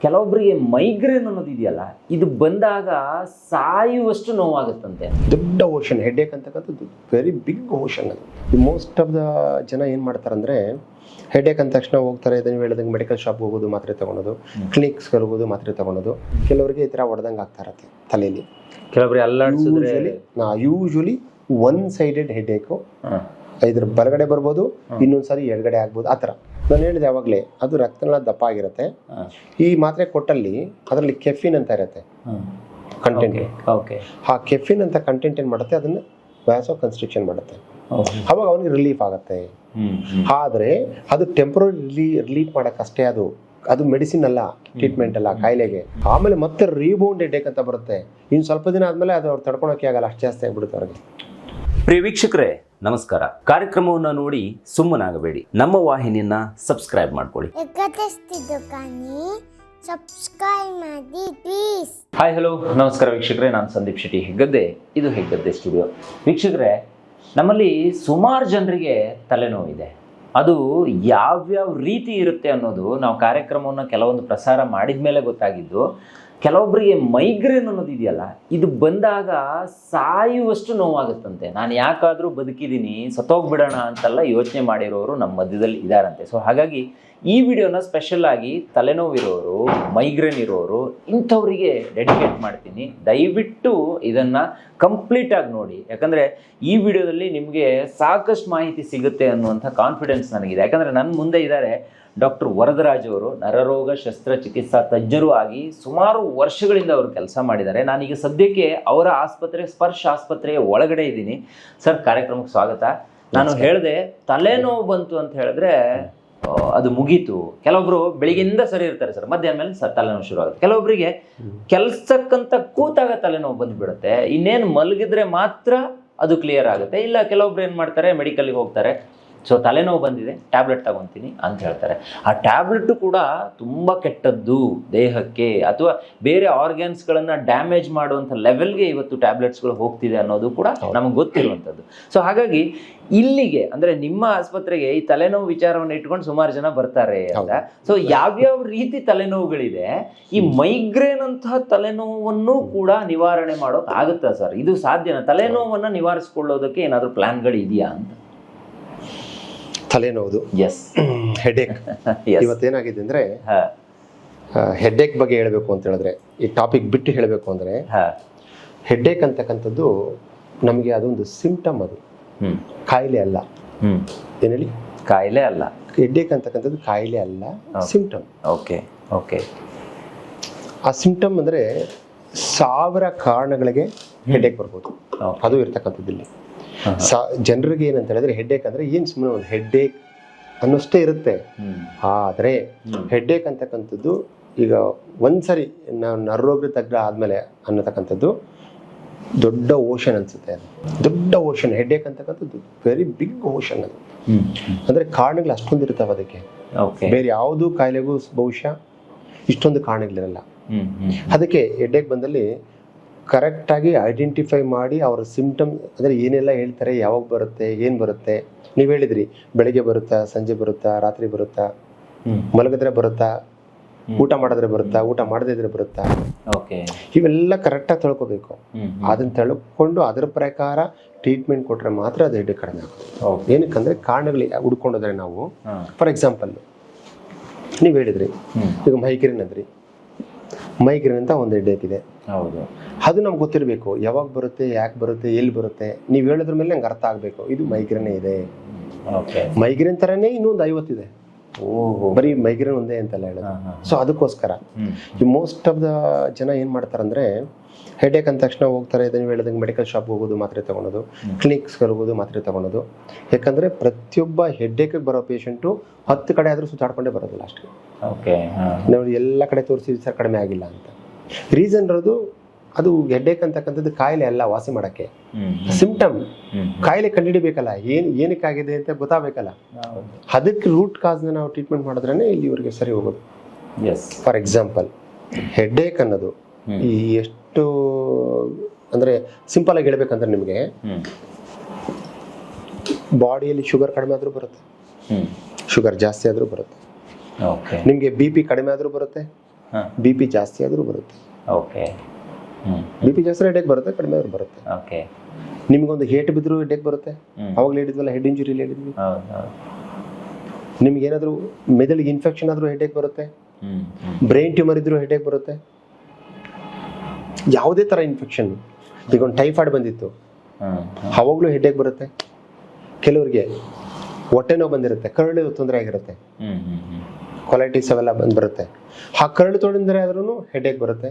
ಕೆಲವೊಬ್ಬರಿಗೆ ಮೈಗ್ರೇನ್ ಅನ್ನೋದು ಇದೆಯಲ್ಲ ಇದು ಬಂದಾಗ ಸಾಯುವಷ್ಟು ನೋವಾಗುತ್ತಂತೆ. ದೊಡ್ಡ ಓಷನ್ ಹೆಡ್ಏಕ್ ಅಂತಕ್ಕಂಥದ್ದು ವೆರಿ ಬಿಗ್ ಓಷನ್ ಅದು. ಮೋಸ್ಟ್ ಆಫ್ ದ ಜನ ಏನು ಮಾಡ್ತಾರಂದ್ರೆ ಹೆಡ್ಏಕ್ ಅಂದ ತಕ್ಷಣ ಹೋಗ್ತಾರೆ ಇದನ್ನು ಹೇಳಿದಂಗೆ ಮೆಡಿಕಲ್ ಶಾಪ್ ಹೋಗೋದು ಮಾತ್ರೆ ತಗೊಳೋದು ಕ್ಲಿನಿಕ್ಸ್ಗೆ ಹೋಗೋದು ಮಾತ್ರೆ ತೊಗೊಳೋದು. ಕೆಲವರಿಗೆ ಈ ಥರ ಹೊಡೆದಂಗೆ ಆಗ್ತಾ ಇರತ್ತೆ ತಲೆಯಲ್ಲಿ ಎಲ್ಲ ಯೂಶಲಿ ನಾ ಯೂಶ್ವಲಿ ಒನ್ ಸೈಡೆಡ್ ಹೆಡ್ಏಕು ಇದ್ರ ಬಲಗಡೆ ಬರ್ಬೋದು ಇನ್ನೊಂದ್ಸರಿ ಎಡಗಡೆ ಆಗ್ಬೋದು ಆ ಥರ ನಾನು ಹೇಳಿದೆ ಯಾವಾಗಲೇ ಅದು ರಕ್ತನಾಳ ದಪ್ಪ ಆಗಿರುತ್ತೆ. ಈ ಮಾತ್ರೆ ಕೊಟ್ಟಲ್ಲಿ ಅದರಲ್ಲಿ ಕೆಫಿನ್ ಅಂತ ಇರುತ್ತೆ. ಕಂಟೆಂಟ್ ಓಕೆ ಆ ಕೆಫಿನ್ ಅಂತ ಕಂಟೆಂಟ್ ಏನು ಮಾಡುತ್ತೆ ಅದನ್ನು ವ್ಯಾಸೋ ಕನ್ಸ್ಟ್ರಕ್ಷನ್ ಮಾಡುತ್ತೆ. ಅವಾಗ ಅವನಿಗೆ ರಿಲೀಫ್ ಆಗುತ್ತೆ. ಆದರೆ ಅದು ಟೆಂಪ್ರರಿ ರಿಲೀ ರಿಲೀಫ್ ಮಾಡೋಕ್ಕಷ್ಟೇ ಅದು. ಅದು ಮೆಡಿಸಿನ್ ಅಲ್ಲ ಟ್ರೀಟ್ಮೆಂಟ್ ಅಲ್ಲ ಕಾಯಿಲೆಗೆ. ಆಮೇಲೆ ಮತ್ತೆ ರೀಬೌಂಡ್ ಹೆಡ್ಡೇಕ್ ಅಂತ ಬರುತ್ತೆ. ಇನ್ನು ಸ್ವಲ್ಪ ದಿನ ಆದಮೇಲೆ ಅದು ಅವ್ರು ತಡ್ಕೊಳಕ್ಕೆ ಆಗಲ್ಲ ಅಷ್ಟು ಜಾಸ್ತಿ ಆಗಿಬಿಡುತ್ತೆ ಅವ್ರಿಗೆ. ಪ್ರಿಯ ವೀಕ್ಷಕರೇ ನಮಸ್ಕಾರ. ಕಾರ್ಯಕ್ರಮವನ್ನು ನೋಡಿ ಸುಮ್ಮನಾಗಬೇಡಿ. ನಮ್ಮ ವಾಹಿನಿಯನ್ನ ಸಬ್ಸ್ಕ್ರೈಬ್ ಮಾಡ್ಕೊಳ್ಳಿ. ಸಬ್ಸ್ಕ್ರೈಬ್ ಮಾಡಿ ಪ್ಲೀಸ್ ಹಾಯ್ ಹಲೋ ನಮಸ್ಕಾರ ವೀಕ್ಷಕರೇ ನಾನು ಸಂದೀಪ್ ಶೆಟ್ಟಿ ಹೆಗ್ಗದ್ದೆ. ಇದು ಹೆಗ್ಗದ್ದೆ ಸ್ಟುಡಿಯೋ ವೀಕ್ಷಕರೇ ನಮ್ಮಲ್ಲಿ ಸುಮಾರು ಜನರಿಗೆ ತಲೆನೋವಿದೆ ಅದು ಯಾವ್ಯಾವ ರೀತಿ ಇರುತ್ತೆ ಅನ್ನೋದು ನಾವು ಕಾರ್ಯಕ್ರಮವನ್ನು ಕೆಲವೊಂದು ಪ್ರಸಾರ ಮಾಡಿದ ಮೇಲೆ ಗೊತ್ತಾಗಿದ್ದು ಕೆಲವೊಬ್ಬರಿಗೆ ಮೈಗ್ರೇನ್ ಅನ್ನೋದು ಇದೆಯಲ್ಲ, ಇದು ಬಂದಾಗ ಸಾಯುವಷ್ಟು ನೋವಾಗುತ್ತಂತೆ. ನಾನು ಯಾಕಾದರೂ ಬದುಕಿದ್ದೀನಿ, ಸತ್ತೋಗ್ಬಿಡೋಣ ಅಂತೆಲ್ಲ ಯೋಚನೆ ಮಾಡಿರೋರು ನಮ್ಮ ಮಧ್ಯದಲ್ಲಿ ಇದ್ದಾರಂತೆ ಸೊ ಹಾಗಾಗಿ ಈ ವಿಡಿಯೋನ ಸ್ಪೆಷಲ್ ಆಗಿ ತಲೆನೋವಿರೋರು ಮೈಗ್ರೇನ್ ಇರೋರು ಇಂಥವರಿಗೆ ಡೆಡಿಕೇಟ್ ಮಾಡ್ತೀನಿ. ದಯವಿಟ್ಟು ಇದನ್ನು ಕಂಪ್ಲೀಟಾಗಿ ನೋಡಿ. ಯಾಕಂದರೆ ಈ ವಿಡಿಯೋದಲ್ಲಿ ನಿಮಗೆ ಸಾಕಷ್ಟು ಮಾಹಿತಿ ಸಿಗುತ್ತೆ ಅನ್ನುವಂಥ ಕಾನ್ಫಿಡೆನ್ಸ್ ನನಗಿದೆ. ಯಾಕಂದರೆ ನನ್ನ ಮುಂದೆ ಇದ್ದಾರೆ ಡಾಕ್ಟರ್ ವರದರಾಜ್ ಅವರು. ನರರೋಗ ಶಸ್ತ್ರಚಿಕಿತ್ಸಾ ತಜ್ಞರು ಆಗಿ ಸುಮಾರು ವರ್ಷಗಳಿಂದ ಅವರು ಕೆಲಸ ಮಾಡಿದ್ದಾರೆ. ನಾನೀಗ ಸದ್ಯಕ್ಕೆ ಅವರ ಆಸ್ಪತ್ರೆ ಸ್ಪರ್ಶ ಆಸ್ಪತ್ರೆಯ ಒಳಗಡೆ ಇದ್ದೀನಿ. ಸರ್ ಕಾರ್ಯಕ್ರಮಕ್ಕೆ ಸ್ವಾಗತ. ನಾನು ಹೇಳಿದೆ ತಲೆನೋವು ಬಂತು ಅಂತ ಹೇಳಿದ್ರೆ ಅದು ಮುಗೀತು. ಕೆಲವೊಬ್ರು ಬೆಳಿಗ್ಗೆಯಿಂದ ಸರಿ ಇರ್ತಾರೆ ಸರ್ ಮಧ್ಯಾಹ್ನ ಮೇಲೆ ಸರ್ ತಲೆನೋವು ಶುರು ಆಗುತ್ತೆ ಕೆಲವೊಬ್ಬರಿಗೆ ಕೆಲ್ಸಕ್ಕಂತ ಕೂತಾಗ ತಲೆನೋವು ಬಂದ್ಬಿಡುತ್ತೆ. ಇನ್ನೇನು ಮಲಗಿದ್ರೆ ಮಾತ್ರ ಅದು ಕ್ಲಿಯರ್ ಆಗುತ್ತೆ. ಇಲ್ಲ ಕೆಲವೊಬ್ರು ಏನು ಮಾಡ್ತಾರೆ ಮೆಡಿಕಲ್ಗೆ ಹೋಗ್ತಾರೆ. ಸೊ ತಲೆನೋವು ಬಂದಿದೆ ಟ್ಯಾಬ್ಲೆಟ್ ತಗೊತೀನಿ ಅಂತ ಹೇಳ್ತಾರೆ. ಆ ಟ್ಯಾಬ್ಲೆಟ್ ಕೂಡ ತುಂಬ ಕೆಟ್ಟದ್ದು ದೇಹಕ್ಕೆ ಅಥವಾ ಬೇರೆ ಆರ್ಗ್ಯಾನ್ಸ್ಗಳನ್ನು ಡ್ಯಾಮೇಜ್ ಮಾಡುವಂಥ ಲೆವೆಲ್ಗೆ ಇವತ್ತು ಟ್ಯಾಬ್ಲೆಟ್ಸ್ಗಳು ಹೋಗ್ತಿದೆ ಅನ್ನೋದು ಕೂಡ ನಮಗೆ ಗೊತ್ತಿರುವಂಥದ್ದು. ಸೊ ಹಾಗಾಗಿ ಇಲ್ಲಿಗೆ ಅಂದ್ರೆ ನಿಮ್ಮ ಆಸ್ಪತ್ರೆಗೆ ಈ ತಲೆನೋವು ವಿಚಾರವನ್ನು ಇಟ್ಕೊಂಡು ಸುಮಾರು ಜನ ಬರ್ತಾರೆ ಅಂತ. ಸೊ ಯಾವ್ಯಾವ ರೀತಿ ತಲೆನೋವುಗಳಿದೆ ಈ ಮೈಗ್ರೇನ್ ಅಂತಹ ತಲೆನೋವನ್ನು ಕೂಡ ನಿವಾರಣೆ ಮಾಡೋಕೆ ಆಗುತ್ತಾ ಸರ್? ಇದು ಸಾಧ್ಯನಾ? ತಲೆನೋವನ್ನ ನಿವಾರಿಸ್ಕೊಳ್ಳೋದಕ್ಕೆ ಏನಾದರೂ ಪ್ಲಾನ್ಗಳು ಇದೆಯಾ ಅಂತ? ತಲೆನೋವುದು ಎಸ್ ಹೆಡ್ಏಕ್ ಎಸ್ ಇವತ್ತೇನಾಗಿದೆ ಅಂದ್ರೆ ಹೆಡ್ಏಕ್ ಬಗ್ಗೆ ಹೇಳಬೇಕು ಅಂತ ಹೇಳಿದ್ರೆ ಈ ಟಾಪಿಕ್ ಬಿಟ್ಟು ಹೇಳಬೇಕು ಅಂದ್ರೆ ಹೆಡ್ಏಕ್ ಅಂತಕ್ಕಂಥದ್ದು ನಮಗೆ ಅದೊಂದು ಸಿಂಪ್ಟಮ್ ಅದು. ಕಾಯಿಲೆ ಅಲ್ಲ. ಏನೇಳಿ ಏನು ಹೇಳಿ ಕಾಯಿಲೆ ಅಲ್ಲ. ಹೆಡ್ಏಕ್ ಅಂತಕ್ಕಂಥದ್ದು ಕಾಯಿಲೆ ಅಲ್ಲ ಸಿಂಪ್ಟಮ್ ಓಕೆ ಓಕೆ ಆ ಸಿಂಪ್ಟಮ್ ಅಂದ್ರೆ ಸಾವಿರ ಕಾರಣಗಳಿಗೆ ಹೆಡ್ಏಕ್ ಬರ್ಬೋದು. ಅದು ಇರ್ತಕ್ಕಂಥದ್ದು ಇಲ್ಲಿ. ಸಾ ಜನರಿಗೆ ಏನಂತ ಹೇಳಿದ್ರೆ ಹೆಡ್ಡೇಕ್ ಅಂದರೆ ಏನು ಸುಮ್ಮನೆ ಒಂದು ಹೆಡ್ಡೇಕ್ ಅನ್ನೋಷ್ಟೇ ಇರುತ್ತೆ. ಆದ್ರೆ ಹೆಡ್ಏಕ್ ಅಂತಕ್ಕಂಥದ್ದು ಈಗ ಒಂದ್ಸರಿ ನಾವು ನರರೋಗ ತಗ್ರ ಆದಮೇಲೆ ಅನ್ನತಕ್ಕಂಥದ್ದು ದೊಡ್ಡ ಓಷನ್ ಅನ್ಸುತ್ತೆ ಅದು. ದೊಡ್ಡ ಓಷನ್ ಹೆಡ್ಡೇಕ್ ಅಂತಕ್ಕಂಥದ್ದು ವೆರಿ ಬಿಗ್ ಓಷನ್ ಅದು. ಅಂದರೆ ಕಾರಣಗಳು ಅಷ್ಟೊಂದು ಇರ್ತಾವೆ ಅದಕ್ಕೆ. ಬೇರೆ ಯಾವುದೂ ಕಾಯಿಲೆಗೂ ಬಹುಶಃ ಇಷ್ಟೊಂದು ಕಾರಣಗಳಿರಲ್ಲ. ಅದಕ್ಕೆ ಹೆಡ್ಡೇಕ್ ಬಂದಲ್ಲಿ ಕರೆಕ್ಟಾಗಿ ಐಡೆಂಟಿಫೈ ಮಾಡಿ ಅವರ ಸಿಂಪ್ಟಮ್ ಅಂದರೆ ಏನೆಲ್ಲ ಹೇಳ್ತಾರೆ ಯಾವಾಗ ಬರುತ್ತೆ ಏನು ಬರುತ್ತೆ. ನೀವು ಹೇಳಿದ್ರಿ ಬೆಳಗ್ಗೆ ಬರುತ್ತಾ ಸಂಜೆ ಬರುತ್ತಾ ರಾತ್ರಿ ಬರುತ್ತಾ ಮಲಗಿದ್ರೆ ಬರುತ್ತಾ ಊಟ ಮಾಡಿದ್ರೆ ಬರುತ್ತಾ ಊಟ ಮಾಡದೇ ಇದ್ರೆ ಬರುತ್ತಾ. ಓಕೆ ಇವೆಲ್ಲ ಕರೆಕ್ಟಾಗಿ ತಿಳ್ಕೊಬೇಕು. ಅದನ್ನ ತಳ್ಕೊಂಡು ಅದರ ಪ್ರಕಾರ ಟ್ರೀಟ್ಮೆಂಟ್ ಕೊಟ್ಟರೆ ಮಾತ್ರ ಅದು ಹೆಡ್ ಕಡಿಮೆ ಆಗುತ್ತೆ. ಏನಕ್ಕಂದ್ರೆ ಕಾರಣಗಳು ಹುಡ್ಕೊಂಡೋದ್ರೆ ನಾವು ಫಾರ್ ಎಕ್ಸಾಂಪಲ್ ನೀವು ಹೇಳಿದ್ರಿ ಈಗ ಮೈಗ್ರೇನ್ ಅಂದ್ರಿ. ಮೈಗ್ರೇನ್ ಅಂತ ಒಂದು ಹೆಡ್ಡೇಕ್ ಇದೆ. ಹೌದು. ಅದು ನಮ್ಗೆ ಗೊತ್ತಿರಬೇಕು. ಯಾವಾಗ ಬರುತ್ತೆ ಯಾಕೆ ಬರುತ್ತೆ ಎಲ್ಲಿ ಬರುತ್ತೆ. ನೀವು ಹೇಳಿದ್ರ ಮೇಲೆ ನಂಗೆ ಅರ್ಥ ಆಗಬೇಕು. ಇದು ಮೈಗ್ರೇನೇ ಇದೆ. ಓಕೆ ಮೈಗ್ರೇನ್ ಥರನೇ ಇನ್ನೊಂದು ಐವತ್ತಿದೆ ಬರೀ ಮೈಗ್ರೇನ್ ಒಂದೇ ಅಂತೆಲ್ಲ ಹೇಳೋದು. ಸೊ ಅದಕ್ಕೋಸ್ಕರ ಈ ಮೋಸ್ಟ್ ಆಫ್ ದ ಜನ ಏನು ಮಾಡ್ತಾರಂದ್ರೆ ಹೆಡ್ಏಕ್ ಅಂದ ತಕ್ಷಣ ಹೋಗ್ತಾರೆ ಇದನ್ನು ಹೇಳಿದಂಗೆ ಮೆಡಿಕಲ್ ಶಾಪ್ ಹೋಗೋದು ಮಾತ್ರೆ ತಗೊಳೋದು ಕ್ಲಿನಿಕ್ಸ್ಗೆ ಹೋಗೋದು ಮಾತ್ರೆ ತಗೊಳೋದು. ಯಾಕಂದ್ರೆ ಪ್ರತಿಯೊಬ್ಬ ಹೆಡ್ಡೇಕಿಗೆ ಬರೋ ಪೇಷಂಟು ಹತ್ತು ಕಡೆ ಆದರೂ ಸುತ್ತಾಡ್ಕೊಂಡೇ ಬರೋದಿಲ್ಲ ಅಷ್ಟೇ. ಓಕೆ ನಾವು ಎಲ್ಲ ಕಡೆ ತೋರಿಸಿದ್ವಿ ಸರ್ ಕಡಿಮೆ ಆಗಿಲ್ಲ ಅಂತ. ರೀಸನ್ ಇರೋದು ಅದು ಹೆಡ್ಡೇಕ್ ಅಂತಕ್ಕಂಥದ್ದು ಕಾಯಿಲೆ ಅಲ್ಲ ವಾಸಿ ಮಾಡೋಕ್ಕೆ. ಸಿಂಪ್ಟಮ್ ಕಾಯಿಲೆ ಕಂಡುಹಿಡಿಬೇಕಲ್ಲ ಏನು ಏನಕ್ಕಾಗಿದೆ ಅಂತ ಗೊತ್ತಾಗಬೇಕಲ್ಲ. ಅದಕ್ಕೆ ರೂಟ್ ಕಾಸ್ನ ನಾವು ಟ್ರೀಟ್ಮೆಂಟ್ ಮಾಡಿದ್ರೇ ಇಲ್ಲಿ ಇವ್ರಿಗೆ ಸರಿ ಹೋಗೋದು. ಎಸ್ ಫಾರ್ ಎಕ್ಸಾಂಪಲ್ ಹೆಡ್ಡೇಕ್ ಅನ್ನೋದು ಈ ಎಷ್ಟು ಅಂದರೆ ಸಿಂಪಲ್ ಆಗಿ ಹೇಳ್ಬೇಕಂದ್ರೆ ನಿಮಗೆ ಬಾಡಿಯಲ್ಲಿ ಶುಗರ್ ಕಡಿಮೆ ಆದರೂ ಬರುತ್ತೆ. ಶುಗರ್ ಜಾಸ್ತಿ ಆದರೂ ಬರುತ್ತೆ. ಓಕೆ ನಿಮಗೆ ಬಿ ಪಿ ಕಡಿಮೆ ಆದರೂ ಬರುತ್ತೆ. ಬಿ ಪಿ ಜಾಸ್ತಿ ಆದರೂ ಬರುತ್ತೆ. ಬಿ ಪಿ ಜಾಸ್ತಿ ಹೆಡೇಕ್ ಬರುತ್ತೆ ಕಡಿಮೆ ಆದ್ರೂ ಬರುತ್ತೆ. ಓಕೆ ನಿಮ್ಗೊಂದು ಹೇಟ್ ಬಿದ್ದರೂ ಹೆಡೇಕ್ ಬರುತ್ತೆ. ಅವಾಗಲೇ ಹೇಳಿದ್ವಲ್ಲ ಹೆಡ್ ಇಂಜುರಿಲಿ ಹೇಳಿದ್ವಿ. ನಿಮ್ಗೆ ಏನಾದರೂ ಮೆದುಳಿಗೆ ಇನ್ಫೆಕ್ಷನ್ ಆದರೂ ಹೆಡೇಕ್ ಬರುತ್ತೆ. ಬ್ರೈನ್ ಟ್ಯೂಮರ್ ಇದ್ರೂ ಹೆಡೇಕ್ ಬರುತ್ತೆ. ಯಾವುದೇ ಥರ ಇನ್ಫೆಕ್ಷನ್ ಈಗ ಒಂದು ಟೈಫಾಯ್ಡ್ ಬಂದಿತ್ತು. ಅವಾಗಲೂ ಹೆಡ್ಡೇಕ್ ಬರುತ್ತೆ. ಕೆಲವರಿಗೆ ಹೊಟ್ಟೆ ನೋವು ಬಂದಿರುತ್ತೆ ಕರಳು ತೊಂದರೆ ಆಗಿರುತ್ತೆ. ಕ್ವಾಲಿಟೀಸ್ ಅವೆಲ್ಲ ಬಂದು ಬರುತ್ತೆ. ಆ ಕರಳು ತೊಂದರೆ ಆದ್ರೂ ಹೆಡ್ಡೇಕ್ ಬರುತ್ತೆ.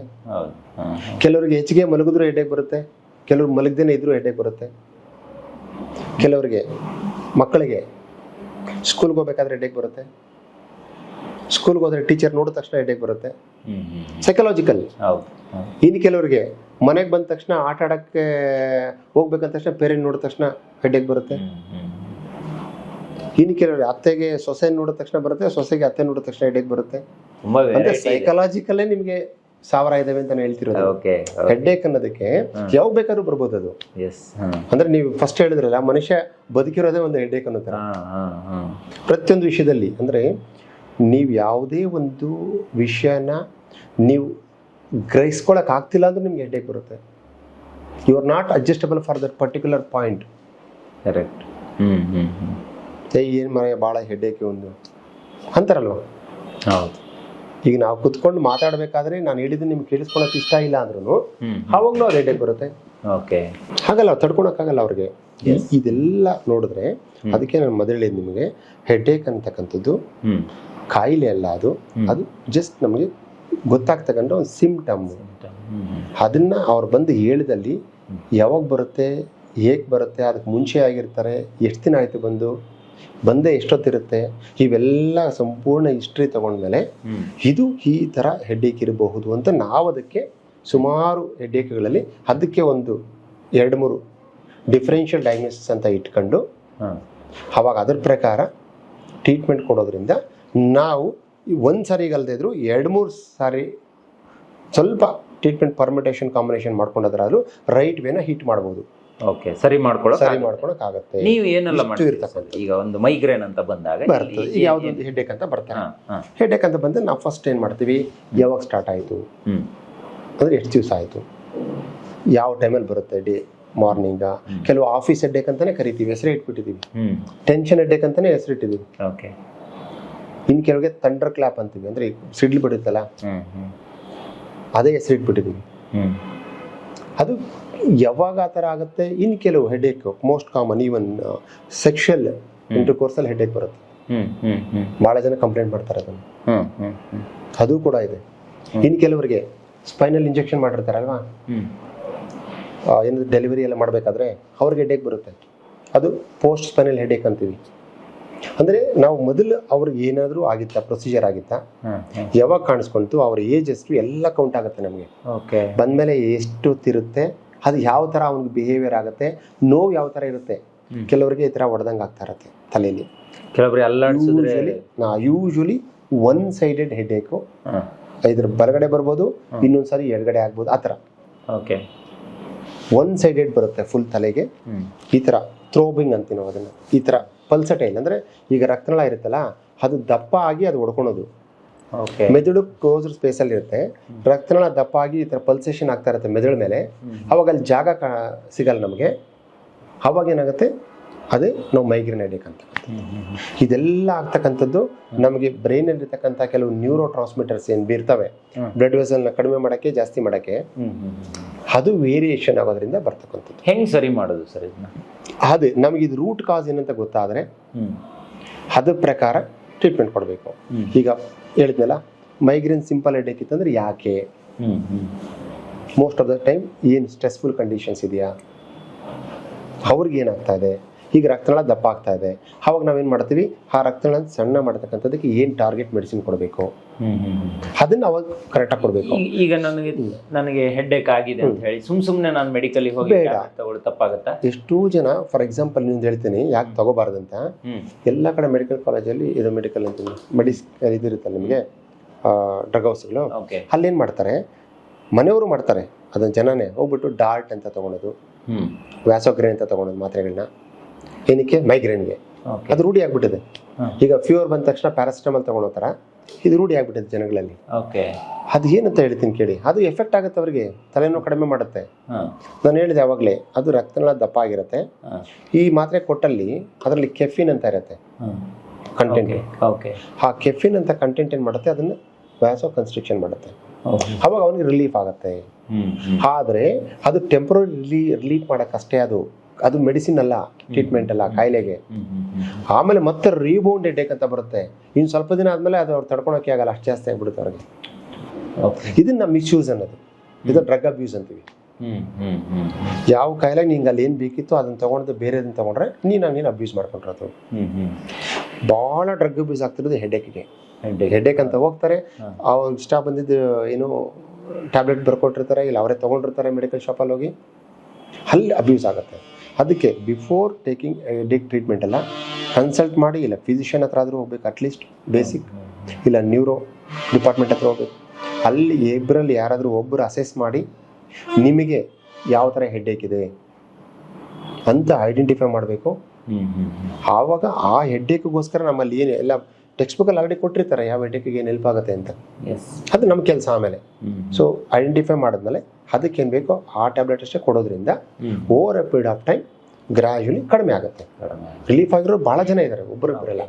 ಕೆಲವ್ರಿಗೆ ಹೆಚ್ಚಿಗೆ ಮಲಗಿದ್ರು ಹೆಡ್ಡೇಕ್ ಬರುತ್ತೆ. ಕೆಲವ್ರು ಮಲಗದೇನೆ ಇದ್ರೂ ಹೆಡ್ಡೇಕ್ ಬರುತ್ತೆ. ಕೆಲವರಿಗೆ ಮಕ್ಕಳಿಗೆ ಸ್ಕೂಲ್ಗೆ ಹೋಗ್ಬೇಕಾದ್ರೆ ಹೆಡ್ಡೇಕ್ ಬರುತ್ತೆ. ಸ್ಕೂಲ್ಗೆ ಹೋದ್ರೆ ಟೀಚರ್ ನೋಡಿದ ತಕ್ಷಣ ಹೆಡ್ಡೇಕ್ ಬರುತ್ತೆ. ಸೈಕಲಾಜಿಕಲ್ ಇನ್ನು ಕೆಲವರಿಗೆ ಮನೆಗೆ ಬಂದ ತಕ್ಷಣ ಆಟ ಆಡಕ್ಕೆ ಹೋಗ್ಬೇಕಂತ ತಕ್ಷಣ ಪೇರೆಂಟ್ ನೋಡಿದ ತಕ್ಷಣ ಹೆಡ್ಡೇಕ್ ಬರುತ್ತೆ. ಇನ್ನು ಕೆಲವರಿಗೆ ಅತ್ತೆಗೆ ಸೊಸೆ ನೋಡಿದ ತಕ್ಷಣ ಬರುತ್ತೆ ಸೊಸೆಗೆ ಅತ್ತೆ ನೋಡಿದ ತಕ್ಷಣ ಹೆಡ್ಡೇಕ್ ಬರುತ್ತೆ. ಅಂದ್ರೆ ಸೈಕಲಾಜಿಕಲ್ಲೇ ನಿಮ್ಗೆ ಸಾವಿರ ಇದಾವೆ ಅಂತ ಹೇಳ್ತಿರೋದು. ಹೆಡ್ಡೇಕ್ ಅನ್ನೋದಕ್ಕೆ ಯಾವಾಗ ಬೇಕಾದ್ರೂ ಬರ್ಬೋದು ಅದು. ಅಂದ್ರೆ ನೀವು ಫಸ್ಟ್ ಹೇಳಿದ್ರಲ್ಲ ಮನುಷ್ಯ ಬದುಕಿರೋದೇ ಒಂದು ಹೆಡ್ಡೇಕ್ ಅನ್ನೋ ತರ. ಪ್ರತಿಯೊಂದು ವಿಷಯದಲ್ಲಿ ಅಂದ್ರೆ ನೀವು ಯಾವುದೇ ಒಂದು ವಿಷಯನ ನೀವು ಗ್ರಹಿಸ್ಕೊಳಕ್ ಆಗ್ತಿಲ್ಲ ಅಂದ್ರೆ ನಿಮ್ಗೆ ಹೆಡ್ಡೇಕ್ ಬರುತ್ತೆ. You are not adjustable for that particular point correct ಏನು ಮನೆ ಭಾಳ ಹೆಡ್ಡೇಕೆ ಒಂದು. ಅಂತಾರಲ್ವ? ಹೌದು. ಈಗ ನಾವು ಕುತ್ಕೊಂಡು ಮಾತಾಡಬೇಕಾದ್ರೆ ನಾನು ಹೇಳಿದ್ದು ನಿಮ್ಗೆ ಕೇಳಿಸ್ಕೊಳಕ್ ಇಷ್ಟ ಇಲ್ಲ ಅಂದ್ರೂ ಅವಾಗಲೂ ಅದು ಹೆಡ್ಡೇಕ್ ಬರುತ್ತೆ. ಓಕೆ ಹಾಗಲ್ಲ ತಡ್ಕೊಳಕ್ಕಾಗಲ್ಲ ಅವ್ರಿಗೆ. ಇದೆಲ್ಲ ನೋಡಿದ್ರೆ ಅದಕ್ಕೆ ನಾನು ಮೊದಲೇ ಹೇಳಿದ್ದು ನಿಮಗೆ ಹೆಡ್ಡೇಕ್ ಅಂತಕ್ಕಂಥದ್ದು ಕಾಯಿಲೆ ಅಲ್ಲ ಅದು. ಅದು ಜಸ್ಟ್ ನಮಗೆ ಗೊತ್ತಾಗ್ತಕ್ಕಂಥ ಒಂದು ಹ್ಞೂ ಅದನ್ನ ಅವ್ರು ಬಂದು ಹೇಳಿದಲ್ಲಿ ಯಾವಾಗ ಬರುತ್ತೆ ಹೇಗೆ ಬರುತ್ತೆ ಅದಕ್ಕೆ ಮುಂಚೆ ಆಗಿರ್ತಾರೆ ಎಷ್ಟು ದಿನ ಆಯಿತು ಬಂದು ಬಂದೇ ಎಷ್ಟೊತ್ತಿರುತ್ತೆ ಇವೆಲ್ಲ ಸಂಪೂರ್ಣ ಹಿಸ್ಟ್ರಿ ತಗೊಂಡ್ಮೇಲೆ ಇದು ಈ ಥರ ಹೆಡ್ಡೇಕ್ ಇರಬಹುದು ಅಂತ ನಾವು ಅದಕ್ಕೆ ಸುಮಾರು ಹೆಡ್ಡೇಕ್ಗಳಲ್ಲಿ ಅದಕ್ಕೆ ಒಂದು ಎರಡು ಮೂರು ಡಿಫ್ರೆನ್ಷಿಯಲ್ ಡಯಾಗ್ನೋಸಿಸ್ ಅಂತ ಇಟ್ಕೊಂಡು ಅವಾಗ ಅದ್ರ ಪ್ರಕಾರ ಟ್ರೀಟ್ಮೆಂಟ್ ಕೊಡೋದ್ರಿಂದ ನಾವು ಒಂದು ಸಾರಿ ಇದ್ರು ಎರಡು ಮೂರು ಸಾರಿ ಸ್ವಲ್ಪ ಟ್ರೀಟ್ಮೆಂಟ್ ಪರ್ಮಿಟೇಷನ್ ಕಾಂಬಿನೇಷನ್ ಮಾಡ್ಕೊಂಡಾದ್ರೂ ರೈಟ್ ವೇನ ಹಿಟ್ ಮಾಡ್ಬೋದು. ಓಕೆ ಸರಿ ಮಾಡ್ಕೊಳ್ಳೋ ಸರಿ ಮಾಡ್ಕೊಳಕ್ಕಾಗತ್ತೆ ನೀವು ಏನೆಲ್ಲ ಮಾಡ್ತೀರಿ ಈಗ ಒಂದು ಮೈಗ್ರೇನ್ ಅಂತ ಬಂದಾಗ ಬರ್ತದೆ. ಈಗ ಯಾವುದೊಂದು ಹೆಡ್ಡೇಕ್ ಅಂತ ಬರ್ತಾರೆ ಹೆಡ್ಡೇಕ್ ಅಂತ ಬಂದ್ರೆ ನಾವು ಫಸ್ಟ್ ಏನು ಮಾಡ್ತೀವಿ? ಯಾವಾಗ ಸ್ಟಾರ್ಟ್ ಆಯಿತು? ಅಂದ್ರೆ ಎಷ್ಟು ದಿವಸ ಆಯಿತು? ಯಾವ ಟೈಮಲ್ಲಿ ಬರುತ್ತೆ ಡೇ ಮಾರ್ನಿಂಗ ಕೆಲವು ಆಫೀಸ್ ಹೆಡ್ಡೇಕ್ ಅಂತಾನೆ ಕರಿತೀವಿ ಹೆಸರು ಇಟ್ಬಿಟ್ಟಿದ್ದೀವಿ ಟೆನ್ಷನ್ ಟೆನ್ಷನ್ ಹೆಡ್ಡೇಕ್ ಅಂತಾನೆ ಹೆಸರಿಟ್ಟಿದ್ದೀವಿ ಓಕೆ ಇನ್ನು ಕೆಲವರಿಗೆ ಥಂಡರ್ ಕ್ಲಾಪ್ ಅಂತೀವಿ. ಅಂದರೆ ಸಿಡ್ಲು ಬಿಡುತ್ತಲ್ಲ? ಅದೇ ಹೆಸರಿಟ್ಬಿಟ್ಟಿದ್ದೀವಿ ಅದು ಯಾವಾಗ ಆ ಥರ ಆಗುತ್ತೆ? ಇನ್ನು ಕೆಲವು headache most common even sexual inter ಕೋರ್ಸಲ್ಲಿ ಹೆಡೇಕ್ ಬರುತ್ತೆ. ಭಾಳ ಜನ ಕಂಪ್ಲೇಂಟ್ ಮಾಡ್ತಾರೆ ಅದನ್ನು. ಅದು ಕೂಡ ಇದೆ. ಇನ್ನು ಕೆಲವರಿಗೆ ಸ್ಪೈನಲ್ ಇಂಜೆಕ್ಷನ್ ಮಾಡಿರ್ತಾರಲ್ವಾ? ಏನಾದ್ರು ಡೆಲಿವರಿ ಎಲ್ಲ ಮಾಡಬೇಕಾದ್ರೆ ಅವ್ರಿಗೆ ಹೆಡ್ಡೇಕ್ ಬರುತ್ತೆ. ಅದು ಪೋಸ್ಟ್ ಸ್ಪೈನಲ್ ಹೆಡ್ಡೇಕ್ ಅಂತೀವಿ. ಅಂದರೆ ನಾವು ಮೊದಲು ಅವ್ರಿಗೆ ಏನಾದರೂ ಆಗಿತ್ತಾ ಪ್ರೊಸೀಜರ್ ಆಗಿತ್ತಾ? ಯಾವಾಗ ಕಾಣಿಸ್ಕೊಂತು ಅವ್ರ ಏಜ್ ಎಷ್ಟು ಎಲ್ಲ ಕೌಂಟ್ ಆಗುತ್ತೆ ನಮಗೆ. ಓಕೆ ಬಂದಮೇಲೆ ಎಷ್ಟು ತಿರುತ್ತೆ ಅದು ಯಾವ ಥರ ಅವ್ನಿಗೆ ಬಿಹೇವಿಯರ್ ಆಗುತ್ತೆ ನೋವು ಯಾವ ಥರ ಇರುತ್ತೆ ಕೆಲವರಿಗೆ ಈ ಥರ ಹೊಡೆದಂಗೆ ಆಗ್ತಾ ಇರುತ್ತೆ ತಲೆಯಲ್ಲಿ ಯೂಶಲಿ ನಾ usually one sided headache ಇದ್ರ ಬಲಗಡೆ ಬರ್ಬೋದು ಇನ್ನೊಂದ್ಸರಿ ಎಡಗಡೆ ಆಗ್ಬೋದು ಆ ಥರ ಓಕೆ ಒನ್ ಸೈಡೆಡ್ ಬರುತ್ತೆ ಫುಲ್ ತಲೆಗೆ. ಈ ಥರ ಥ್ರೋಬಿಂಗ್ ಅಂತೀವಿ ನಾವು ಅದನ್ನು ಈ ಥರ ಪಲ್ಸಟೈಲ್ ಅಂದರೆ ಈಗ ರಕ್ತನಾಳ ಇರುತ್ತಲ್ಲ ಅದು ದಪ್ಪ ಆಗಿ ಅದು ಹೊಡ್ಕೊಳೋದು. ಓಕೆ. ಮೆದುಳು ಕ್ಲೋಸ್ಡ್ ಸ್ಪೇಸಲ್ಲಿ ಇರುತ್ತೆ. ರಕ್ತನಾಳ ದಪ್ಪ ಆಗಿ ಈ ಥರ ಪಲ್ಸೇಷನ್ ಆಗ್ತಾ ಇರುತ್ತೆ ಮೆದುಳು ಮೇಲೆ. ಅವಾಗ ಅಲ್ಲಿ ಜಾಗ ಕಾ ಸಿಗಲ್ಲ ನಮಗೆ. ಅವಾಗ ಏನಾಗುತ್ತೆ? ಅದೇ ನಾವು ಮೈಗ್ರೇನ್ ಹೆಡೇಕ್ ಅಂತ ಇದೆಲ್ಲ ಆಗ್ತಕ್ಕಂಥದ್ದು ನಮಗೆ ಬ್ರೈನಲ್ಲಿ ಇರ್ತಕ್ಕಂಥ ಕೆಲವು ನ್ಯೂರೋ ಟ್ರಾನ್ಸ್ಮಿಟರ್ಸ್ ಏನು ಬೀರ್ತವೆ. ಬ್ಲಡ್ ವೆಸಲ್ನ ಕಡಿಮೆ ಮಾಡೋಕ್ಕೆ ಜಾಸ್ತಿ ಮಾಡೋಕ್ಕೆ ಅದು ವೇರಿಯೇಷನ್ ಆಗೋದ್ರಿಂದ ಬರ್ತಕ್ಕಂಥದ್ದು. ಹೆಂಗೆ ಸರಿ ಮಾಡೋದು ಸರ್ ಇದನ್ನ? ಅದೇ ನಮಗೆ ಇದು ರೂಟ್ ಕಾಸ್ ಏನಂತ ಗೊತ್ತಾದರೆ ಅದ್ರ ಪ್ರಕಾರ ಟ್ರೀಟ್ಮೆಂಟ್ ಕೊಡಬೇಕು. ಈಗ ಹೇಳಿದ್ನಲ್ಲ ಮೈಗ್ರೇನ್ ಸಿಂಪಲ್ ಹೆಡೇಕ್ ಇತ್ತಂದ್ರೆ ಯಾಕೆ? ಮೋಸ್ಟ್ ಆಫ್ ದ ಟೈಮ್ ಏನು ಸ್ಟ್ರೆಸ್ಫುಲ್ ಕಂಡೀಷನ್ಸ್ ಇದೆಯಾ? ಅವ್ರಿಗೆ ಏನಾಗ್ತಾ ಇದೆ? ಈಗ ರಕ್ತನಾಳ ದಪ್ಪ ಆಗ್ತಾ ಇದೆ. ಅವಾಗ ನಾವೇನು ಮಾಡ್ತೀವಿ? ಆ ರಕ್ತನಾಳ ಸಣ್ಣ ಮಾಡ್ತಕ್ಕಂಥದ್ದಕ್ಕೆ ಏನು ಟಾರ್ಗೆಟ್ ಮೆಡಿಸಿನ್ ಕೊಡಬೇಕು? ಅದನ್ನ ಅವಾಗ ಕರೆಕ್ಟಾಗಿ ಕೊಡಬೇಕು. ಈಗ ನನಗೆ ನನಗೆ ಹೆಡ್ಡೇಕ್ ಆಗಿದೆ ಅಂತ ಹೇಳಿ. ಸುಮ್ ಸುಮ್ನೆ ನಾನು ಮೆಡಿಕಲ್ ಹೋಗಿ ತಪ್ಪಾಗುತ್ತಾ? ಎಷ್ಟೋ ಜನ ಫಾರ್ ಎಕ್ಸಾಂಪಲ್ ನೀವು ಹೇಳ್ತೀನಿ ಯಾಕೆ ತಗೋಬಾರ್ದಂತ? ಎಲ್ಲ ಕಡೆ ಮೆಡಿಕಲ್ ಕಾಲೇಜಲ್ಲಿ ಇದು ಮೆಡಿಕಲ್ ಅಂತ ಮೆಡಿಸ್ ಇದಿರುತ್ತೆ ನಿಮಗೆ? ಡ್ರಗ್ ಹೌಸ್ಗಳು ಅಲ್ಲೇನು ಮಾಡ್ತಾರೆ? ಮನೆಯವರು ಮಾಡ್ತಾರೆ. ಅದನ್ನ ಜನನೇ. ಹೋಗ್ಬಿಟ್ಟು ಡಾರ್ಟ್ ಅಂತ ತಗೊಳೋದು. ವ್ಯಾಸೋಗ್ರೆ ಅಂತ ತಗೊಳೋದು ಮಾತ್ರೆಗಳನ್ನ ಏನಕ್ಕೆ? ಮೈಗ್ರೇನ್ಗೆ ಅದು ರೂಢಿ ಆಗ್ಬಿಟ್ಟಿದೆ. ಈಗ ಫ್ಯೂವರ್ ಬಂದ ತಕ್ಷಣ ಪ್ಯಾರಾಸಿಟಮಾಲ್ ತಗೊಳ್ಳೋ ಥರ ಇದು ರೂಢಿ ಆಗ್ಬಿಟ್ಟಿದೆ ಜನಗಳಲ್ಲಿ. ಓಕೆ ಅದು ಏನಂತ ಹೇಳ್ತೀನಿ ಕೇಳಿ. ಅದು ಎಫೆಕ್ಟ್ ಆಗುತ್ತೆ ಅವರಿಗೆ. ತಲೆನೋವು ಕಡಿಮೆ ಮಾಡುತ್ತೆ. ನಾನು ಹೇಳಿದೆ ಯಾವಾಗಲೇ ಅದು ರಕ್ತನಾಳ ದಪ್ಪ ಆಗಿರುತ್ತೆ. ಈ ಮಾತ್ರೆ ಕೊಟ್ಟಲ್ಲಿ ಅದರಲ್ಲಿ ಕೆಫಿನ್ ಅಂತ ಇರುತ್ತೆ. ಕಂಟೆಂಟ್ ಓಕೆ ಆ ಕೆಫಿನ್ ಅಂತ ಕಂಟೆಂಟ್ ಏನು ಮಾಡುತ್ತೆ? ಅದನ್ನು ವ್ಯಾಸೋ ಕನ್ಸ್ಟ್ರಕ್ಷನ್ ಮಾಡುತ್ತೆ ಅವಾಗ ಅವನಿಗೆ ರಿಲೀಫ್ ಆಗುತ್ತೆ. ಆದರೆ ಅದು ಟೆಂಪ್ರರಿ ರಿಲೀ ರಿಲೀಫ್ ಮಾಡೋಕ್ಕಷ್ಟೇ ಅದು. ಅದು ಮೆಡಿಸಿನ್ ಅಲ್ಲ ಟ್ರೀಟ್ಮೆಂಟ್ ಅಲ್ಲ ಕಾಯಿಲೆಗೆ. ಆಮೇಲೆ ಮತ್ತೆ ರೀಬೌಂಡ್ ಹೆಡ್ಡೇಕ್ ಅಂತ ಬರುತ್ತೆ. ಇನ್ನು ಸ್ವಲ್ಪ ದಿನ ಆದಮೇಲೆ ಅದು ಅವ್ರು ತಡ್ಕೊಳಕ್ಕೆ ಆಗಲ್ಲ ಅಷ್ಟು ಜಾಸ್ತಿ ಆಗ್ಬಿಡುತ್ತೆ ಅವ್ರಿಗೆ. ಓಕೆ ಇದನ್ನ ಮಿಸ್ಯೂಸ್ ಅನ್ನೋದು. ಇದು ಡ್ರಗ್ ಅಬ್ಯೂಸ್ ಅಂತೀವಿ. ಯಾವ ಕಾಯಿಲೆ ನಿಂಗೆ ಅಲ್ಲಿ ಏನು ಬೇಕಿತ್ತು ಅದನ್ನ ತಗೊಂಡು ಬೇರೆದನ್ನ ತಗೊಂಡ್ರೆ ನೀನು ನೀನು ಅಬ್ಯೂಸ್ ಮಾಡ್ಕೊಂಡಿರೋದು ಭಾಳ ಡ್ರಗ್ ಅಬ್ಯೂಸ್ ಆಗ್ತಿರೋದು ಹೆಡ್ಡೇಕಿಗೆ ಹೆಡ್ಡೇಕ್ ಅಂತ ಹೋಗ್ತಾರೆ. ಅವ್ರು ಇಷ್ಟ ಬಂದಿದ್ದು ಏನು ಟ್ಯಾಬ್ಲೆಟ್ ಬರ್ಕೊಟ್ಟಿರ್ತಾರೆ ಇಲ್ಲ ಅವರೇ ತೊಗೊಂಡಿರ್ತಾರೆ ಮೆಡಿಕಲ್ ಶಾಪಲ್ಲಿ ಹೋಗಿ ಅಲ್ಲಿ ಅಬ್ಯೂಸ್ ಆಗುತ್ತೆ. ಅದಕ್ಕೆ ಬಿಫೋರ್ ಟೇಕಿಂಗ್ ಡೇಕ್ ಟ್ರೀಟ್ಮೆಂಟ್ ಎಲ್ಲ ಕನ್ಸಲ್ಟ್ ಮಾಡಿ ಇಲ್ಲ ಫಿಸಿಷಿಯನ್ ಹತ್ರ ಆದರೂ ಹೋಗ್ಬೇಕು ಅಟ್ಲೀಸ್ಟ್ ಬೇಸಿಕ್ ಇಲ್ಲ ನ್ಯೂರೋ ಡಿಪಾರ್ಟ್ಮೆಂಟ್ ಹತ್ರ ಹೋಗ್ಬೇಕು. ಅಲ್ಲಿ ಇಬ್ಬರಲ್ಲಿ ಯಾರಾದರೂ ಒಬ್ಬರು ಅಸೆಸ್ ಮಾಡಿ ನಿಮಗೆ ಯಾವ ಥರ ಹೆಡ್ಡೇಕ್ ಇದೆ ಅಂತ ಐಡೆಂಟಿಫೈ ಮಾಡಬೇಕು. ಆವಾಗ ಆ ಹೆಡ್ಡೇಕ್ಗೋಸ್ಕರ ನಮ್ಮಲ್ಲಿ ಏನು ಎಲ್ಲ ಟೆಕ್ಸ್ಟ್ ಬುಕ್ಕಲ್ಲಿ ಆಲ್ರೆಡಿ ಕೊಟ್ಟಿರ್ತಾರೆ ಯಾವ ಹೆಡ್ಡೇಕಿಗೆ ಏನು ಹೆಲ್ಪ್ ಆಗುತ್ತೆ ಅಂತ. ಅದು ನಮ್ಮ ಕೆಲಸ ಆಮೇಲೆ. ಸೊ ಐಡೆಂಟಿಫೈ ಮಾಡಿದ್ಮೇಲೆ ಅದಕ್ಕೆ ಏನು ಬೇಕೋ ಆ ಟ್ಯಾಬ್ಲೆಟ್ ಅಷ್ಟೇ ಕೊಡೋದ್ರಿಂದ over a period of time gradually ಕಡಿಮೆ ಆಗುತ್ತೆ. ರಿಲೀಫ್ ಆಗಿರೋ ಭಾಳ ಜನ ಇದ್ದಾರೆ ಒಬ್ಬರೊಬ್ಬರೆಲ್ಲ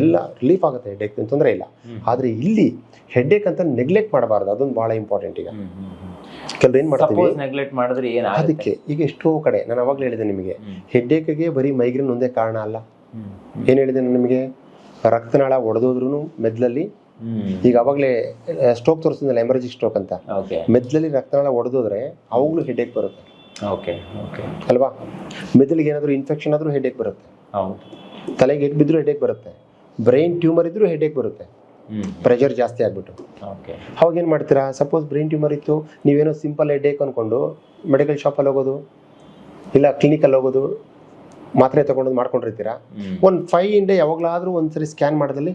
ಎಲ್ಲ ರಿಲೀಫ್ ಆಗುತ್ತೆ ಹೆಡ್ಡೇಕ್ ತೊಂದರೆ ಇಲ್ಲ. ಆದ್ರೆ ಇಲ್ಲಿ ಇಲ್ಲಿ ಹೆಡ್ಡೇಕ್ ಅಂತ ನೆಗ್ಲೆಕ್ಟ್ ಮಾಡಬಾರ್ದು ಅದೊಂದು ಭಾಳ ಇಂಪಾರ್ಟೆಂಟ್ ಈಗ. ಕೆಲವರು ಏನ್ ಏನು ಮಾಡ್ತೀವಿ? ನೆಗ್ಲೆಕ್ಟ್ ಮಾಡಿದ್ರೆ ಏನಾಗುತ್ತೆ ಅದಕ್ಕೆ ಈಗ ಎಷ್ಟೋ ಕಡೆ ನಾನು ಅವಾಗಲೇ ಹೇಳಿದೆ ನಿಮಗೆ ಹೆಡ್ ಹೆಡ್ಡೇಕ್ಗೆ ಬರೀ ಮೈಗ್ರೇನ್ ಒಂದೇ ಕಾರಣ ಅಲ್ಲ. ಏನು ಹೇಳಿದೆ ನಾನು ನಿಮಗೆ? ರಕ್ತನಾಳ ಒಡೆದೋದ್ರೂ ಮೆದ್ಲಲ್ಲಿ ಈಗ ಅವಾಗಲೇ ಸ್ಟ್ರೋಕ್ ತೋರಿಸಿದ್ನಲ್ಲ ಎಮರ್ಜಿ ಸ್ಟ್ರೋಕ್ ಅಂತ. ಮೆದ್ಲಲ್ಲಿ ರಕ್ತನಾಳ ಒಡೆದೋದ್ರೆ ಅವಾಗಲೂ ಹೆಡ್ಡೇಕ್ ಬರುತ್ತೆ. ಓಕೆ ಓಕೆ ಅಲ್ವಾ? ಮೆದುಳಿಗೆ ಏನಾದರೂ ಇನ್ಫೆಕ್ಷನ್ ಆದರೂ ಹೆಡ್ಡೇಕ್ ಬರುತ್ತೆ. ಹೌದು. ತಲೆಗೆ ಹೆಡ್ ಬಿದ್ದರೂ ಹೆಡ್ಡೇಕ್ ಬರುತ್ತೆ. ಬ್ರೈನ್ ಟ್ಯೂಮರ್ ಇದ್ರೂ ಹೆಡ್ಡೇಕ್ ಬರುತ್ತೆ. ಹ್ಮ್. ಪ್ರೆಷರ್ ಜಾಸ್ತಿ ಆಗ್ಬಿಟ್ಟು. ಓಕೆ ಅವಾಗ ಏನು ಮಾಡ್ತೀರಾ? ಸಪೋಸ್ ಬ್ರೈನ್ ಟ್ಯೂಮರ್ ಇತ್ತು ನೀವೇನೋ ಸಿಂಪಲ್ ಹೆಡ್ಡೇಕ್ ಅಂದ್ಕೊಂಡು ಮೆಡಿಕಲ್ ಶಾಪಲ್ಲಿ ಹೋಗೋದು ಇಲ್ಲ ಕ್ಲಿನಿಕಲ್ಲಿ ಹೋಗೋದು ಮಾತ್ರೆ ತಗೊಂಡು ಮಾಡ್ಕೊಂಡಿರ್ತೀರಾ? ಒಂದು ಫೈವ್ ಇಂಡೆ ಯಾವಾಗಲಾದರೂ ಒಂದ್ಸರಿ ಸ್ಕ್ಯಾನ್ ಮಾಡೋದಲ್ಲಿ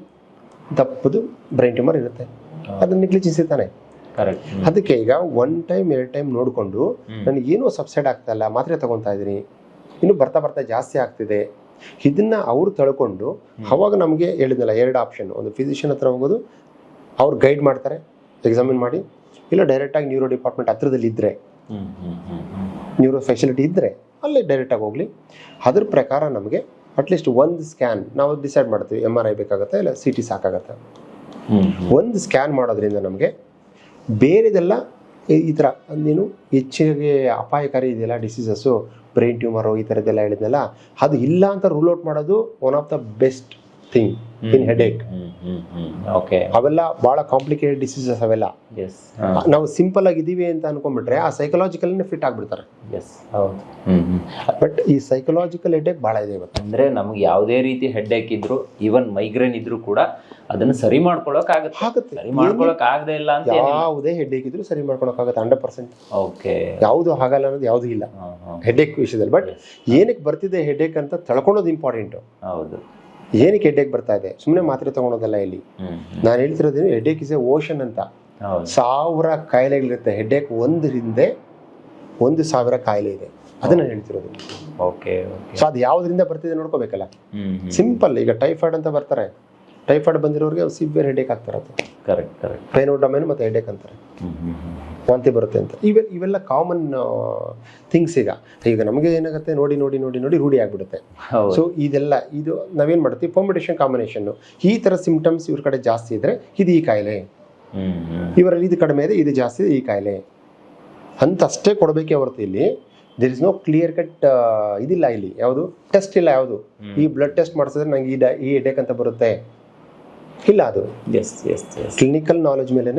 ದಪ್ಪದು ಬ್ರೈನ್ ಟ್ಯೂಮರ್ ಇರುತ್ತೆ. ಅದನ್ನ ನೆಗ್ಲಿಜಿನ್ಸ್ ತಾನೆ. ಕರೆಕ್ಟ್ ಅದಕ್ಕೆ ಈಗ ಒನ್ ಟೈಮ್ ಎರಡು ಟೈಮ್ ನೋಡಿಕೊಂಡು ನನಗೆ ಏನೂ ಸಬ್ಸೈಡ್ ಆಗ್ತಾ ಇಲ್ಲ ಮಾತ್ರೆ ತಗೊತಾ ಇದ್ದೀನಿ ಇನ್ನು ಬರ್ತಾ ಬರ್ತಾ ಜಾಸ್ತಿ ಆಗ್ತಿದೆ. ಇದನ್ನ ಅವ್ರು ತಳ್ಕೊಂಡು ಅವಾಗ ನಮಗೆ ಹೇಳಿದ್ನಲ್ಲ ಎರಡು ಆಪ್ಷನ್ ಒಂದು ಫಿಸಿಷಿಯನ್ ಹತ್ರ ಹೋಗೋದು ಅವ್ರು ಗೈಡ್ ಮಾಡ್ತಾರೆ ಎಕ್ಸಾಮಿನ್ ಮಾಡಿ. ಇಲ್ಲ ಡೈರೆಕ್ಟಾಗಿ ನ್ಯೂರೋ ಡಿಪಾರ್ಟ್ಮೆಂಟ್ ಹತ್ರದಲ್ಲಿ ಇದ್ದರೆ ನ್ಯೂರೋ ಫೆಸಿಲಿಟಿ ಇದ್ದರೆ ಅಲ್ಲೇ ಡೈರೆಕ್ಟಾಗಿ ಹೋಗಲಿ. ಅದ್ರ ಪ್ರಕಾರ ನಮಗೆ ಅಟ್ಲೀಸ್ಟ್ ಒಂದು ಸ್ಕ್ಯಾನ್ ನಾವು ಡಿಸೈಡ್ ಮಾಡ್ತೀವಿ ಎಂ ಆರ್ ಐ ಬೇಕಾಗುತ್ತೆ ಇಲ್ಲ ಸಿ ಟಿ ಸಾಕಾಗತ್ತೆ? ಒಂದು ಸ್ಕ್ಯಾನ್ ಮಾಡೋದ್ರಿಂದ ನಮಗೆ ಬೇರೆದೆಲ್ಲ ಈ- ಈ ಥರ ನೀನು ಹೆಚ್ಚಿಗೆ ಅಪಾಯಕಾರಿ ಇದೆಯಲ್ಲ ಡಿಸೀಸಸ್ಸು ಬ್ರೈನ್ ಟ್ಯೂಮರು ಈ ಥರದ್ದೆಲ್ಲ ಹೇಳಿದ್ನಲ್ಲ ಅದು ಇಲ್ಲ ಅಂತ ರೂಲ್ ಔಟ್ ಮಾಡೋದು one of the best thing in headache ಏಕ್ ಅವೆಲ್ಲ ಬಹಳ ಕಾಂಪ್ಲಿಕೇಟೆಡ್ ಡಿಸೀಸಸ್ ಅವೆಲ್ಲ. ಎಸ್ ನಾವು ಸಿಂಪಲ್ ಆಗಿದ್ದೀವಿ ಅಂತ ಅನ್ಕೊಂಡ್ಬಿಟ್ರೆ ಆ ಸೈಕಲಾಜಿಕಲ್ ಫಿಟ್ ಆಗ್ಬಿಡ್ತಾರೆ. ಬಟ್ ಈ ಸೈಕಲಾಜಿಕಲ್ ಹೆಡೇಕ್ ಬಹಳ ಇದೆ ಇವತ್ತು. ಅಂದ್ರೆ ನಮ್ಗೆ ಯಾವುದೇ ರೀತಿ ಹೆಡ್ಡೇಕ್ ಇದ್ರು ಈವನ್ ಮೈಗ್ರೇನ್ ಇದ್ರು ಕೂಡ ಅದನ್ನ ಸರಿ ಮಾಡ್ಕೊಳಕ್ ಆಗುತ್ತೆ. ಆಗುತ್ತೆ. ಸರಿ ಮಾಡ್ಕೊಳಕ್ ಆಗದೆ ಇಲ್ಲ ಅಂತ ಯಾವುದೇ ಹೆಡ್ ಏಕ್ ಇದ್ರು ಸರಿ ಮಾಡ್ಕೊಳಕ್ಕಾಗತ್ತೆ ಹಂಡ್ರೆಡ್ ಪರ್ಸೆಂಟ್ ಓಕೆ ಯಾವುದು ಆಗಲ್ಲ ಅನ್ನೋದು ಯಾವುದೂ ಇಲ್ಲ. ಹೆಡೇಕ್ ವಿಷಯದಲ್ಲಿ. ಬಟ್ ಏನಕ್ಕೆ ಬರ್ತಿದೆ ಹೆಡೇಕ್ ಅಂತ ತಳ್ಕೊಳ್ಳೋದು ಇಂಪಾರ್ಟೆಂಟ್ ಹೌದು. ಏನಕ್ಕೆ ಹೆಡ್ಡೇಕ್ ಬರ್ತಾ ಇದೆ? ಸುಮ್ಮನೆ ಮಾತ್ರೆ ತಗೊಳೋದಲ್ಲ ಇಲ್ಲಿ. ನಾನು ಹೇಳ್ತಿರೋದು ಹೆಡ್ಡೇಕ್ ಇಸ್ ಎ ಓಷನ್ ಅಂತ. ಸಾವಿರ ಕಾಯಿಲೆಗಳಿರುತ್ತೆ. ಹೆಡ್ಡೇಕ್ ಒಂದು ಹಿಂದೆ ಒಂದು ಸಾವಿರ ಕಾಯಿಲೆ ಇದೆ. ಅದನ್ನ ಹೇಳ್ತಿರೋದು. ಓಕೆ ಸೊ ಅದು ಯಾವ್ದ್ರಿಂದ ಬರ್ತಿದೆ ನೋಡ್ಕೋಬೇಕಲ್ಲ? ಸಿಂಪಲ್ ಈಗ ಟೈಫಾಯ್ಡ್ ಅಂತ ಬರ್ತಾರೆ. ಟೈಫಾಯ್ಡ್ ಬಂದಿರೋರಿಗೆ ಸಿವಿಯರ್ ಹೆಡ್ಡೇಕ್ ಆಗ್ತಾರದು ಕರೆಕ್ಟ್ ಕರೆಕ್ಟ್ ಪೈನೋಡಮೈನ್ ಮತ್ತೆ ಹೆಡೇಕ್ ಅಂತಾರೆ. ವಾಂತಿ ಬರುತ್ತೆ ಅಂತ. ಇವೆ ಇವೆಲ್ಲ ಕಾಮನ್ ಥಿಂಗ್ಸ್ ಈಗ. ಈಗ ನಮಗೆ ಏನಾಗುತ್ತೆ ನೋಡಿ ನೋಡಿ ನೋಡಿ ನೋಡಿ ರೂಢಿ ಆಗಿಬಿಡುತ್ತೆ. ಸೊ ಇದೆಲ್ಲ ಇದು ನಾವೇನು ಮಾಡ್ತೀವಿ? ಪರ್ಮಿಟೇಷನ್ ಕಾಂಬಿನೇಷನ್ನು ಈ ಥರ ಸಿಂಪ್ಟಮ್ಸ್ ಇವ್ರ ಕಡೆ ಜಾಸ್ತಿ ಇದ್ದರೆ ಇದು ಈ ಕಾಯಿಲೆ. ಇವರಲ್ಲಿ ಇದು ಕಡಿಮೆ ಇದೆ ಇದು ಜಾಸ್ತಿ ಇದೆ ಈ ಕಾಯಿಲೆ. ಅಂತ ಅಷ್ಟೇ ಕೊಡಬೇಕೇ ಹೊರತು ಇಲ್ಲಿ there is no clear cut ಇದಿಲ್ಲ ಇಲ್ಲಿ. ಯಾವುದು? ಟೆಸ್ಟ್ ಇಲ್ಲ ಯಾವುದು? ಈ ಬ್ಲಡ್ ಟೆಸ್ಟ್ ಮಾಡಿಸಿದ್ರೆ ನಂಗೆ ಈ ಡ ಈ ಹೆಡೇಕ್ ಅಂತ ಬರುತ್ತೆ. ಇಲ್ಲ ಅದು. Yes yes yes clinical knowledge ಮೇಲೇ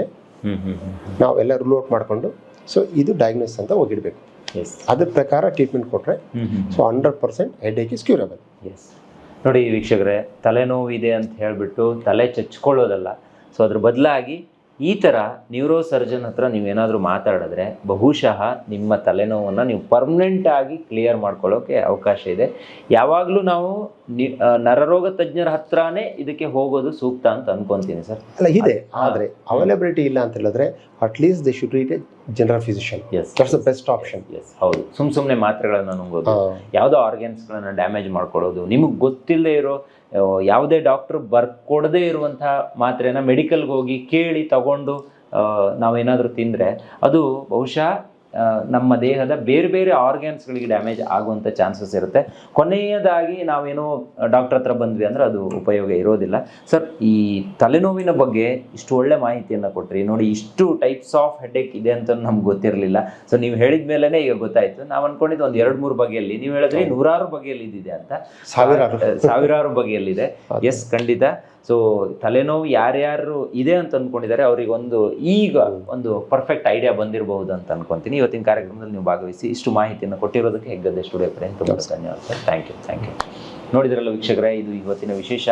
ನಾವು ಎಲ್ಲ ರೂಲ್ ಔಟ್ ಮಾಡಿಕೊಂಡು ಸೊ ಇದು ಡಯಾಗ್ನೋಸ್ ಅಂತ ಹೋಗಿಡ್ಬೇಕು. ಎಸ್ ಅದ್ರ ಪ್ರಕಾರ ಟ್ರೀಟ್ಮೆಂಟ್ ಕೊಟ್ಟರೆ so hundred percent headache is curable yes ನೋಡಿ ವೀಕ್ಷಕರೇ ತಲೆನೋವು ಇದೆ ಅಂತ ಹೇಳಿಬಿಟ್ಟು ತಲೆ ಚಚ್ಕೊಳ್ಳೋದಲ್ಲ. ಸೊ ಅದ್ರ ಬದಲಾಗಿ ಈ ಥರ ನ್ಯೂರೋ ಸರ್ಜನ್ ಹತ್ರ ನೀವೇನಾದರೂ ಮಾತಾಡಿದ್ರೆ ಬಹುಶಃ ನಿಮ್ಮ ತಲೆನೋವನ್ನು ನೀವು ಪರ್ಮನೆಂಟ್ ಆಗಿ ಕ್ಲಿಯರ್ ಮಾಡ್ಕೊಳ್ಳೋಕೆ ಅವಕಾಶ ಇದೆ. ಯಾವಾಗಲೂ ನಾವು ನರರೋಗ ತಜ್ಞರ ಹತ್ರನೇ ಇದಕ್ಕೆ ಹೋಗೋದು ಸೂಕ್ತ ಅಂತ ಅನ್ಕೊಂತೀನಿ ಸರ್. ಅಲ್ಲ ಇದೆ. ಆದರೆ ಅವೈಲಬಿಲಿಟಿ ಇಲ್ಲ ಅಂತ ಹೇಳಿದ್ರೆ at least they should reach a general physician yes that's the best option yes ಹೌದು. ಸುಮ್ ಸುಮ್ಮನೆ ಮಾತ್ರೆಗಳನ್ನು ನುಂಗೋದು. ಯಾವುದೋ ಆರ್ಗ್ಯಾನ್ಸ್ಗಳನ್ನು ಡ್ಯಾಮೇಜ್ ಮಾಡ್ಕೊಳ್ಳೋದು. ನಿಮಗೆ ಗೊತ್ತಿಲ್ಲದೆ ಇರೋ ಯಾವುದೇ ಡಾಕ್ಟ್ರು ಬರ್ಕೊಡದೇ ಇರುವಂಥ ಮಾತ್ರೆನ ಮೆಡಿಕಲ್ಗೆ ಹೋಗಿ ಕೇಳಿ ತಗೊಂಡು ನಾವೇನಾದರೂ ತಿಂದರೆ ಅದು ಬಹುಶಃ ನಮ್ಮ ದೇಹದ ಬೇರೆ ಬೇರೆ ಆರ್ಗ್ಯಾನ್ಸ್ಗಳಿಗೆ ಡ್ಯಾಮೇಜ್ ಆಗುವಂಥ ಚಾನ್ಸಸ್ ಇರುತ್ತೆ. ಕೊನೆಯದಾಗಿ ನಾವೇನೋ ಡಾಕ್ಟರ್ ಹತ್ರ ಬಂದ್ವಿ ಅಂದರೆ ಅದು ಉಪಯೋಗ ಇರೋದಿಲ್ಲ. ಸರ್ ಈ ತಲೆನೋವಿನ ಬಗ್ಗೆ ಇಷ್ಟು ಒಳ್ಳೆ ಮಾಹಿತಿಯನ್ನು ಕೊಟ್ರಿ. ನೋಡಿ ಇಷ್ಟು ಟೈಪ್ಸ್ ಆಫ್ ಹೆಡ್ಡೇಕ್ ಇದೆ ಅಂತ ನಮ್ಗೆ ಗೊತ್ತಿರಲಿಲ್ಲ. ಸೊ ನೀವು ಹೇಳಿದ ಮೇಲೇ ಈಗ ಗೊತ್ತಾಯಿತು. ನಾವು ಅನ್ಕೊಂಡಿದ್ದು ಒಂದು ಎರಡು ಮೂರು ಬಗೆಯಲ್ಲಿ. ನೀವು ಹೇಳಿದ್ರೆ ನೂರಾರು ಬಗೆಯಲ್ಲಿ ಇದಿದೆ ಅಂತ. ಸಾವಿರಾರು. ಸಾವಿರಾರು ಬಗೆಯಲ್ಲಿದೆ. ಎಸ್ ಖಂಡಿತ. ಸೊ ತಲೆನೋವು ಯಾರ್ಯಾರು ಇದೆ ಅಂತ ಅಂದ್ಕೊಂಡಿದ್ದಾರೆ ಅವ್ರಿಗೆ ಒಂದು ಈಗ ಒಂದು ಪರ್ಫೆಕ್ಟ್ ಐಡಿಯಾ ಬಂದಿರಬಹುದು ಅಂತ ಅನ್ಕೊಂತೀನಿ. ಇವತ್ತಿನ ಕಾರ್ಯಕ್ರಮದಲ್ಲಿ ನೀವು ಭಾಗವಹಿಸಿ ಇಷ್ಟು ಮಾಹಿತಿಯನ್ನು ಕೊಟ್ಟಿರೋದಕ್ಕೆ ಹೆಗ್ಗದ್ದೆ ಸ್ಟುಡಿಯೋ ಕಡೆ ತುಂಬ ಧನ್ಯವಾದ sir thank you thank you ನೋಡಿದ್ರಲ್ಲ ವೀಕ್ಷಕರೇ ಇದು ಇವತ್ತಿನ ವಿಶೇಷ.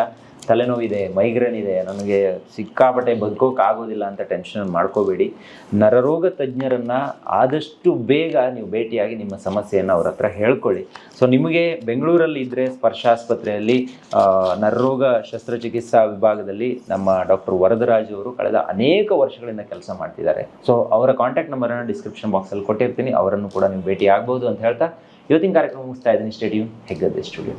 ತಲೆನೋವಿದೆ ಮೈಗ್ರೇನ್ ಇದೆ ನನಗೆ ಸಿಕ್ಕಾಪಟ್ಟೆ ಬದುಕೋಕೆ ಆಗೋದಿಲ್ಲ ಅಂತ ಟೆನ್ಷನ್ ಮಾಡ್ಕೋಬೇಡಿ. ನರರೋಗ ತಜ್ಞರನ್ನು ಆದಷ್ಟು ಬೇಗ ನೀವು ಭೇಟಿಯಾಗಿ ನಿಮ್ಮ ಸಮಸ್ಯೆಯನ್ನು ಅವ್ರ ಹತ್ರ ಹೇಳ್ಕೊಳ್ಳಿ. ಸೊ ನಿಮಗೆ ಬೆಂಗಳೂರಲ್ಲಿ ಇದ್ದರೆ ಸ್ಪರ್ಶ ಆಸ್ಪತ್ರೆಯಲ್ಲಿ ನರರೋಗ ಶಸ್ತ್ರಚಿಕಿತ್ಸಾ ವಿಭಾಗದಲ್ಲಿ ನಮ್ಮ ಡಾಕ್ಟರ್ ವರದರಾಜ್ ಅವರು ಕಳೆದ ಅನೇಕ ವರ್ಷಗಳಿಂದ ಕೆಲಸ ಮಾಡ್ತಿದ್ದಾರೆ. ಸೊ ಅವರ ಕಾಂಟ್ಯಾಕ್ಟ್ ನಂಬರನ್ನು ಡಿಸ್ಕ್ರಿಪ್ಷನ್ ಬಾಕ್ಸಲ್ಲಿ ಕೊಟ್ಟಿರ್ತೀನಿ. ಅವರನ್ನು ಕೂಡ ನೀವು ಭೇಟಿ ಆಗ್ಬೋದು ಅಂತ ಹೇಳ್ತಾ, ಇವತ್ತಿನ ಕಾರ್ಯಕ್ರಮ ಮುಗಿಸ್ತಾ ಇದ್ದೀನಿ. Stadium Heggadde studio